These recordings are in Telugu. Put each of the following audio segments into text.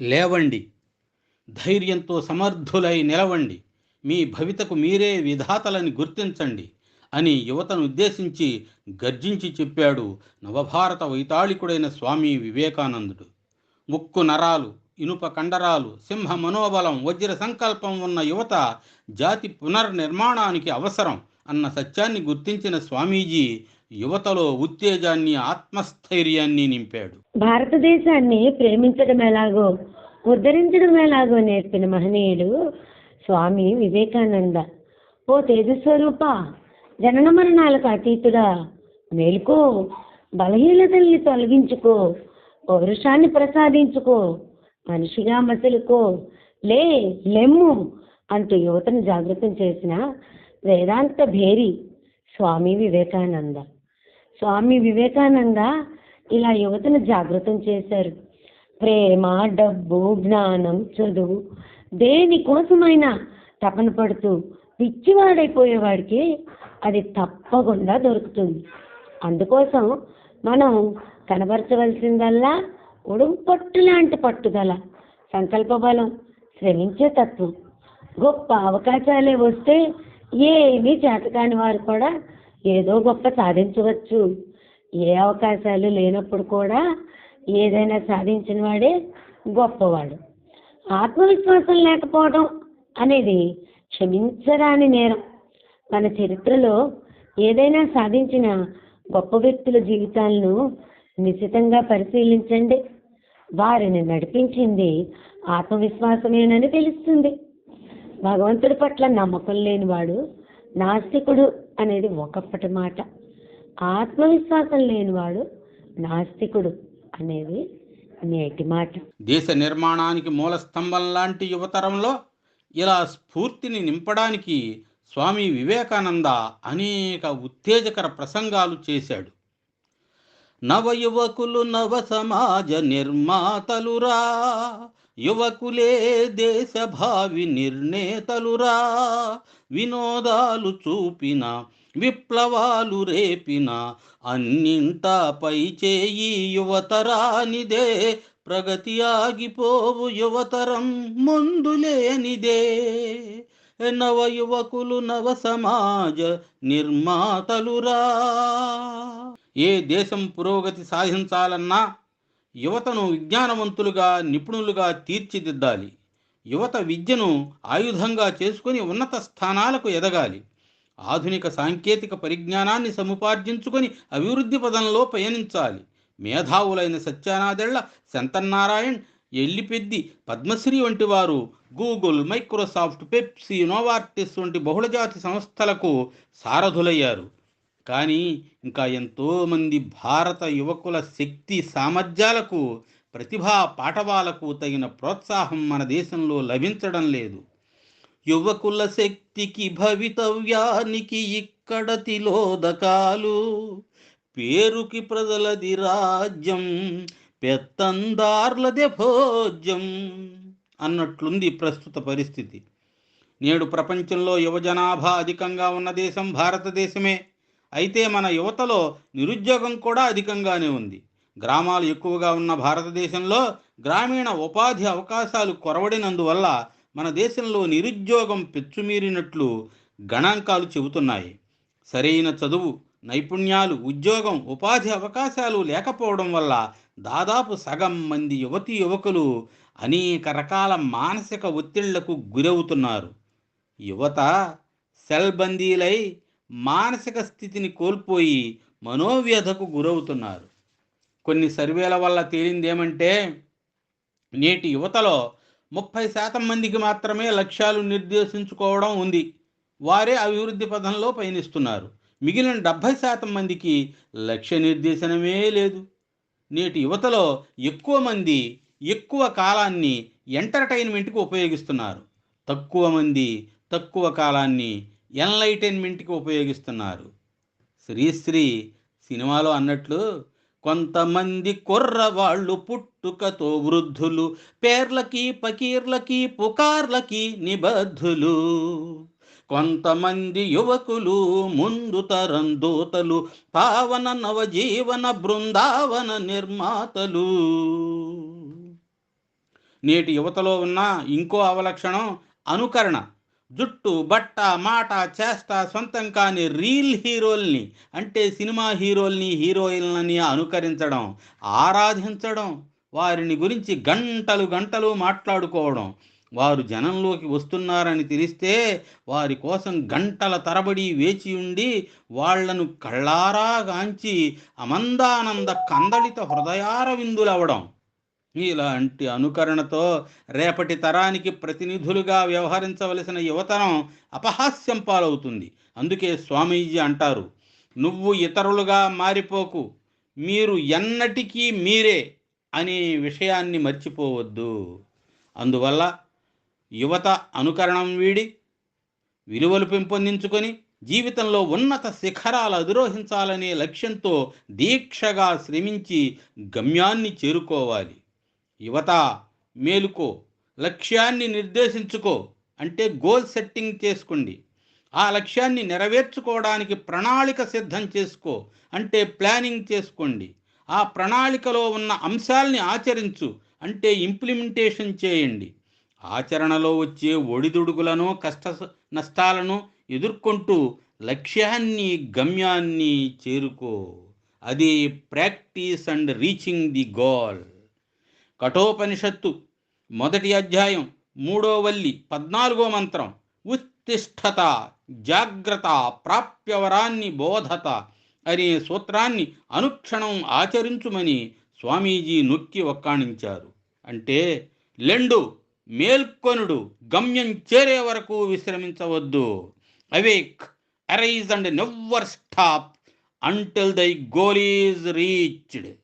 లేవండి. ధైర్యంతో సమర్థులై నిలవండి. మీ భవితకు మీరే విధాతలని గుర్తించండి అని యువతను ఉద్దేశించి గర్జించి చెప్పాడు నవభారత వైతాళికుడైన స్వామి వివేకానందుడు. ముక్కు నరాలు ఇనుప కండరాలు సింహ మనోబలం వజ్ర సంకల్పం ఉన్న యువత జాతి పునర్నిర్మాణానికి అవసరం అన్న సత్యాన్ని గుర్తించిన స్వామీజీ యువతలో ఉత్తేజాన్ని ఆత్మస్థైర్యాన్ని నింపాడు. భారతదేశాన్ని ప్రేమించడం ఎలాగో ఉద్ధరించడం ఎలాగో నేర్పిన మహనీయుడు స్వామి వివేకానంద. ఓ తేజస్వరూప జనన మరణాలకు అతీతుడా? మేలుకో బలహీనతల్ని తొలగించుకో పౌరుషాన్ని ప్రసాదించుకో మనిషిగా మసలుకో లే లెమ్ము అంటూ యువతను జాగృతం చేసిన వేదాంత భేరి స్వామి వివేకానంద. స్వామి వివేకానంద ఇలా యువతను జాగృతం చేశారు. ప్రేమ డబ్బు జ్ఞానం చదువు దేనికోసమైనా తపన పడుతూ పిచ్చివాడైపోయేవాడికి అది తప్పకుండా దొరుకుతుంది. అందుకోసం మనం కనబరచవలసిందల్లా ఉడుం పట్టు లాంటి పట్టుదల సంకల్ప బలం శ్రమించే తత్వం. గొప్ప అవకాశాలే వస్తే ఏమీ చేతకాని వారు కూడా ఏదో గొప్ప సాధించవచ్చు. ఏ అవకాశాలు లేనప్పుడు కూడా ఏదైనా సాధించిన వాడే గొప్పవాడు. ఆత్మవిశ్వాసం లేకపోవడం అనేది క్షమించరాని నేరం. మన చరిత్రలో ఏదైనా సాధించిన గొప్ప వ్యక్తుల జీవితాలను నిశితంగా పరిశీలించండి. వారిని నడిపించింది ఆత్మవిశ్వాసమేనని తెలుస్తుంది. భగవంతుడి పట్ల నమ్మకం లేనివాడు నాస్తికుడు అనేది ఒకప్పటి మాట. ఆత్మవిశ్వాసం లేనివాడు నాస్తికుడు అనేది నేటి మాట. దేశ నిర్మాణానికి మూల స్తంభం లాంటి యువతరంలో ఇలా స్ఫూర్తిని నింపడానికి స్వామి వివేకానంద అనేక ఉత్తేజకర ప్రసంగాలు చేశాడు. నవ యువకులు నవ సమాజ నిర్మాతలురా యువకులే దేశభావి నిర్ణేతలురా వినోదాలు చూపిన విప్లవాలు రేపిన అన్నింటా పై చేయి యువతరానిదే ప్రగతి ఆగిపోవు యువతరం ముందులేనిదే. నవ యువకులు నవ సమాజ నిర్మాతలురా. ఏ దేశం పురోగతి సాధించాలన్నా యువతను విజ్ఞానవంతులుగా నిపుణులుగా తీర్చిదిద్దాలి. యువత విద్యను ఆయుధంగా చేసుకుని ఉన్నత స్థానాలకు ఎదగాలి. ఆధునిక సాంకేతిక పరిజ్ఞానాన్ని సముపార్జించుకొని అభివృద్ధి పదంలో పయనించాలి. మేధావులైన సత్యానాదెళ్ళ శంతన్నారాయణ్ ఎల్లిపెద్ది పద్మశ్రీ వంటి వారు గూగుల్ మైక్రోసాఫ్ట్ పెప్సీ నోవార్టిస్ వంటి బహుళజాతి సంస్థలకు సారథులయ్యారు కానీ ఇంకా ఎంతోమంది భారత యువకుల శక్తి సామర్థ్యాలకు ప్రతిభా పాఠవాలకు తగిన ప్రోత్సాహం మన దేశంలో లభించడం లేదు. యువకుల శక్తికి భవితవ్యానికి ఇక్కడ తిలోదకాలు. పేరుకి ప్రజలది రాజ్యం పెత్తందార్లదే భోజ్యం అన్నట్లుంది ప్రస్తుత పరిస్థితి. నేడు ప్రపంచంలో యువజనాభా అధికంగా ఉన్న దేశం భారతదేశమే. అయితే మన యువతలో నిరుద్యోగం కూడా అధికంగానే ఉంది. గ్రామాలు ఎక్కువగా ఉన్న భారతదేశంలో గ్రామీణ ఉపాధి అవకాశాలు కొరవడినందువల్ల మన దేశంలో నిరుద్యోగం పెచ్చుమీరినట్లు గణాంకాలు చెబుతున్నాయి. సరైన చదువు నైపుణ్యాలు ఉద్యోగం ఉపాధి అవకాశాలు లేకపోవడం వల్ల దాదాపు సగం మంది యువతీ యువకులు అనేక రకాల మానసిక ఒత్తిళ్ళకు గురవుతున్నారు. యువత సెల్బందీలై మానసిక స్థితిని కోల్పోయి మనోవ్యధకు గురవుతున్నారు. కొన్ని సర్వేల వల్ల తేలిందేమంటే నేటి యువతలో ముప్పై శాతం మందికి మాత్రమే లక్ష్యాలు నిర్దేశించుకోవడం ఉంది. వారే అభివృద్ధి పథంలో పయనిస్తున్నారు. మిగిలిన డెబ్భై శాతం మందికి లక్ష్య నిర్దేశనమే లేదు. నేటి యువతలో ఎక్కువ మంది ఎక్కువ కాలాన్ని ఎంటర్టైన్మెంట్కి ఉపయోగిస్తున్నారు. తక్కువ మంది తక్కువ కాలాన్ని ఎన్లైటైన్మెంట్కి ఉపయోగిస్తున్నారు. శ్రీశ్రీ సినిమాలో అన్నట్లు కొంతమంది కుర్రవాళ్ళు పుట్టుకతో వృద్ధులు పేర్లకి పకీర్లకి పుకార్లకి నిబద్ధులు. కొంతమంది యువకులు ముందు తరం దూతలు పావన నవజీవన బృందావన నిర్మాతలు. నేటి యువతలో ఉన్న ఇంకో అవలక్షణం అనుకరణ. జుట్టు బట్ట మాట చేష్ట సొంతం కాని రీల్ హీరోల్ని అంటే సినిమా హీరోల్ని హీరోయిన్లని అనుకరించడం ఆరాధించడం వారిని గురించి గంటలు గంటలు మాట్లాడుకోవడం వారు జనంలోకి వస్తున్నారని తెలిస్తే వారి కోసం గంటల తరబడి వేచి ఉండి వాళ్ళను కళ్ళారా గాంచి అమందానంద కందళిత హృదయార విందులవడం ఇలాంటి అనుకరణతో రేపటి తరానికి ప్రతినిధులుగా వ్యవహరించవలసిన యువతరం అపహాస్యం పాలవుతుంది. అందుకే స్వామీజీ అంటారు నువ్వు ఇతరులుగా మారిపోకు. మీరు ఎన్నటికీ మీరే అనే విషయాన్ని మర్చిపోవద్దు. అందువల్ల యువత అనుకరణం వీడి విలువలు పెంపొందించుకొని జీవితంలో ఉన్నత శిఖరాలు అధిరోహించాలనే లక్ష్యంతో దీక్షగా శ్రమించి గమ్యాన్ని చేరుకోవాలి. యువత మేలుకో లక్ష్యాన్ని నిర్దేశించుకో అంటే గోల్ సెట్టింగ్ చేసుకోండి. ఆ లక్ష్యాన్ని నెరవేర్చుకోవడానికి ప్రణాళిక సిద్ధం చేసుకో అంటే ప్లానింగ్ చేసుకోండి. ఆ ప్రణాళికలో ఉన్న అంశాల్ని ఆచరించు అంటే ఇంప్లిమెంటేషన్ చేయండి. ఆచరణలో వచ్చే ఒడిదుడుకులను కష్ట నష్టాలను ఎదుర్కొంటూ లక్ష్యాన్ని గమ్యాన్ని చేరుకో. అది practice and reaching the goal. కఠోపనిషత్తు మొదటి అధ్యాయం మూడో వల్లి పద్నాలుగో మంత్రం. ఉత్తిష్టత జాగ్రత్త ప్రాప్యవరాన్ని బోధత అనే సూత్రాన్ని అనుక్షణం ఆచరించుమని స్వామీజీ నొక్కి ఒక్కాణించారు. అంటే లెండు మేల్కొనుడు గమ్యం చేరే వరకు విశ్రమించవద్దు. Awake arise and never stop until thy goal is reached.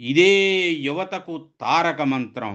ఇదే యువతకు తారక మంత్రం.